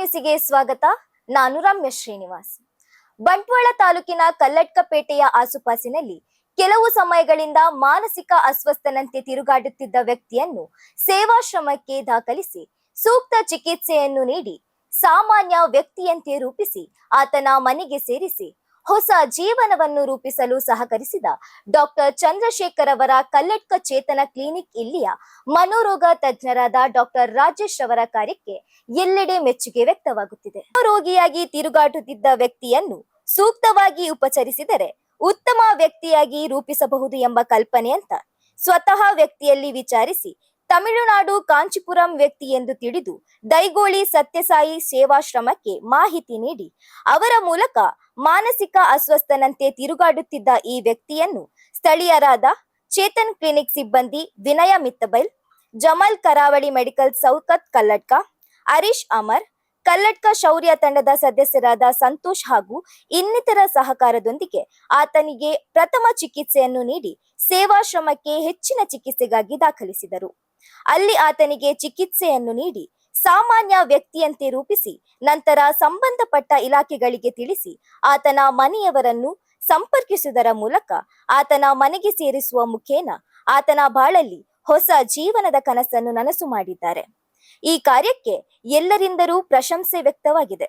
ನ್ಯೂಸಿಗೆ ಸ್ವಾಗತ. ನಾನು ರಮ್ಯ ಶ್ರೀನಿವಾಸ್. ಬಂಟ್ವಾಳ ತಾಲೂಕಿನ ಕಲ್ಲಡ್ಕಪೇಟೆಯ ಆಸುಪಾಸಿನಲ್ಲಿ ಕೆಲವು ಸಮಯಗಳಿಂದ ಮಾನಸಿಕ ಅಸ್ವಸ್ಥನಂತೆ ತಿರುಗಾಡುತ್ತಿದ್ದ ವ್ಯಕ್ತಿಯನ್ನು ಸೇವಾಶ್ರಮಕ್ಕೆ ದಾಖಲಿಸಿ ಸೂಕ್ತ ಚಿಕಿತ್ಸೆಯನ್ನು ನೀಡಿ ಸಾಮಾನ್ಯ ವ್ಯಕ್ತಿಯಂತೆ ರೂಪಿಸಿ ಆತನ ಮನೆಗೆ ಸೇರಿಸಿ ಹೊಸ ಜೀವನವನ್ನು ರೂಪಿಸಲು ಸಹಕರಿಸಿದ ಡಾಕ್ಟರ್ ಚಂದ್ರಶೇಖರ್ ಅವರ ಕಲ್ಲಡ್ಕ ಚೇತನ ಕ್ಲಿನಿಕ್ ಇಲ್ಲಿಯ ಮನೋರೋಗ ತಜ್ಞರಾದ ಡಾಕ್ಟರ್ ರಾಜೇಶ್ ಅವರ ಕಾರ್ಯಕ್ಕೆ ಎಲ್ಲೆಡೆ ಮೆಚ್ಚುಗೆ ವ್ಯಕ್ತವಾಗುತ್ತಿದೆ. ರೋಗಿಯಾಗಿ ತಿರುಗಾಟುತ್ತಿದ್ದ ವ್ಯಕ್ತಿಯನ್ನು ಸೂಕ್ತವಾಗಿ ಉಪಚರಿಸಿದರೆ ಉತ್ತಮ ವ್ಯಕ್ತಿಯಾಗಿ ರೂಪಿಸಬಹುದು ಎಂಬ ಕಲ್ಪನೆ ಅಂತ ಸ್ವತಃ ವ್ಯಕ್ತಿಯಲ್ಲಿ ವಿಚಾರಿಸಿ ತಮಿಳುನಾಡು ಕಾಂಚಿಪುರಂ ವ್ಯಕ್ತಿ ಎಂದು ತಿಳಿದು ದೈಗೋಳಿ ಸತ್ಯಸಾಯಿ ಸೇವಾಶ್ರಮಕ್ಕೆ ಮಾಹಿತಿ ನೀಡಿ, ಅವರ ಮೂಲಕ ಮಾನಸಿಕ ಅಸ್ವಸ್ಥನಂತೆ ತಿರುಗಾಡುತ್ತಿದ್ದ ಈ ವ್ಯಕ್ತಿಯನ್ನು ಸ್ಥಳೀಯರಾದ ಚೇತನ್ ಕ್ಲಿನಿಕ್ ಸಿಬ್ಬಂದಿ ವಿನಯ ಮಿತ್ತಬೈಲ್, ಜಮಲ್ ಕರಾವಳಿ ಮೆಡಿಕಲ್ ಸೌಕತ್ ಕಲ್ಲಡ್ಕ, ಹರೀಶ್ ಅಮರ್ ಕಲ್ಲಡ್ಕ ಶೌರ್ಯ ತಂಡದ ಸದಸ್ಯರಾದ ಸಂತೋಷ್ ಹಾಗೂ ಇನ್ನಿತರ ಸಹಕಾರದೊಂದಿಗೆ ಆತನಿಗೆ ಪ್ರಥಮ ಚಿಕಿತ್ಸೆಯನ್ನು ನೀಡಿ ಸೇವಾಶ್ರಮಕ್ಕೆ ಹೆಚ್ಚಿನ ಚಿಕಿತ್ಸೆಗಾಗಿ ದಾಖಲಿಸಿದರು. ಅಲ್ಲಿ ಆತನಿಗೆ ಚಿಕಿತ್ಸೆಯನ್ನು ನೀಡಿ ಸಾಮಾನ್ಯ ವ್ಯಕ್ತಿಯಂತೆ ರೂಪಿಸಿ ನಂತರ ಸಂಬಂಧಪಟ್ಟ ಇಲಾಖೆಗಳಿಗೆ ತಿಳಿಸಿ ಆತನ ಮನೆಯವರನ್ನು ಸಂಪರ್ಕಿಸುವುದರ ಮೂಲಕ ಆತನ ಮನೆಗೆ ಸೇರಿಸುವ ಮುಖೇನ ಆತನ ಬಾಳಲ್ಲಿ ಹೊಸ ಜೀವನದ ಕನಸನ್ನು ನನಸು ಮಾಡಿದ್ದಾರೆ. ಈ ಕಾರ್ಯಕ್ಕೆ ಎಲ್ಲರಿಂದಲೂ ಪ್ರಶಂಸೆ ವ್ಯಕ್ತವಾಗಿದೆ.